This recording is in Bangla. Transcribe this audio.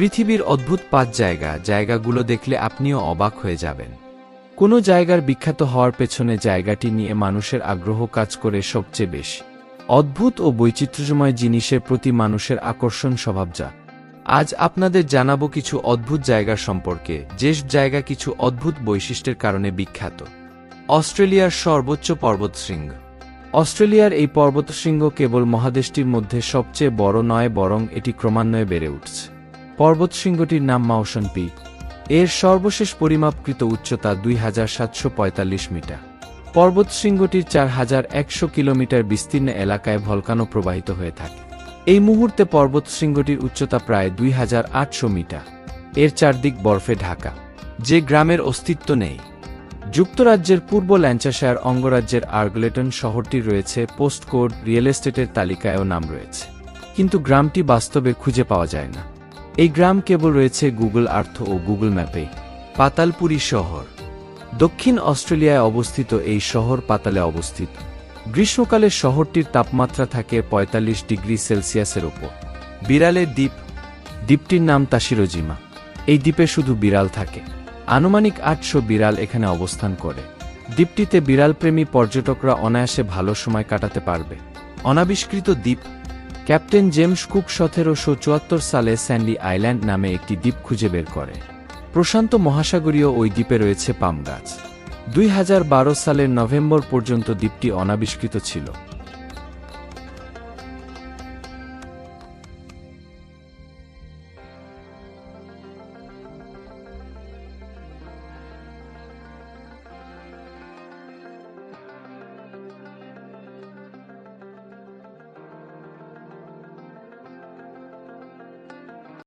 পৃথিবীর অদ্ভুত পাঁচ জায়গা, জায়গাগুলো দেখলে আপনিও অবাক হয়ে যাবেন। কোনো জায়গার বিখ্যাত হওয়ার পেছনে জায়গাটি নিয়ে মানুষের আগ্রহ কাজ করে সবচেয়ে বেশি। অদ্ভুত ও বৈচিত্র্যময় জিনিসের প্রতি মানুষের আকর্ষণ স্বভাব যা আজ আপনাদের জানাব কিছু অদ্ভুত জায়গা সম্পর্কে, যে জায়গা কিছু অদ্ভুত বৈশিষ্ট্যের কারণে বিখ্যাত। অস্ট্রেলিয়ার সর্বোচ্চ পর্বতশৃঙ্গ। অস্ট্রেলিয়ার এই পর্বতশৃঙ্গ কেবল মহাদেশটির মধ্যে সবচেয়ে বড় নয়, বরং এটি ক্রমান্বয়ে বেড়ে উঠছে। পর্বতশৃঙ্গটির নাম মাউসন পিক। এর সর্বশেষ পরিমাপকৃত উচ্চতা দুই হাজার সাতশো পঁয়তাল্লিশ মিটার। পর্বতশৃঙ্গটির চার হাজার একশো কিলোমিটার বিস্তীর্ণ এলাকায় ভলকানো প্রবাহিত হয়ে থাকে। এই মুহূর্তে পর্বতশৃঙ্গটির উচ্চতা প্রায় দুই হাজার আটশো মিটার। এর চারদিক বরফে ঢাকা, যে গ্রামের অস্তিত্ব নেই। যুক্তরাজ্যের পূর্ব ল্যাঞ্চাশায়ার অঙ্গরাজ্যের আর্গলেটন শহরটি রয়েছে পোস্টকোড, রিয়েল এস্টেটের তালিকায়ও নাম রয়েছে। কিন্তু গ্রামটি বাস্তবে খুঁজে পাওয়া যায় না। এই গ্রাম কেবল রয়েছে গুগল আর্থ ও গুগল ম্যাপে, পাতালপুরি শহর। দক্ষিণ অস্ট্রেলিয়ায় অবস্থিত এই শহর পাতালে অবস্থিত। গ্রীষ্মকালে শহরটির তাপমাত্রা থাকে ৪৫ ডিগ্রি সেলসিয়াসের ওপর। বিড়ালের দ্বীপ, দ্বীপটির নাম তাসিরোজিমা এই দ্বীপে শুধু বিড়াল থাকে। আনুমানিক আটশো বিড়াল এখানে অবস্থান করে। দ্বীপটিতে বিড়ালপ্রেমী পর্যটকরা অনায়াসে ভালো সময় কাটাতে পারবে। অনাবিষ্কৃত দ্বীপ ক্যাপ্টেন জেমস কুক সতেরোশো চুয়াত্তর সালে স্যান্ডি আইল্যান্ড নামে একটি দ্বীপ খুঁজে বের করে। প্রশান্ত মহাসাগরীয় ওই দ্বীপে রয়েছে পাম গাছ। দুই হাজার বারো সালের নভেম্বর পর্যন্ত দ্বীপটি অনাবিষ্কৃত ছিল।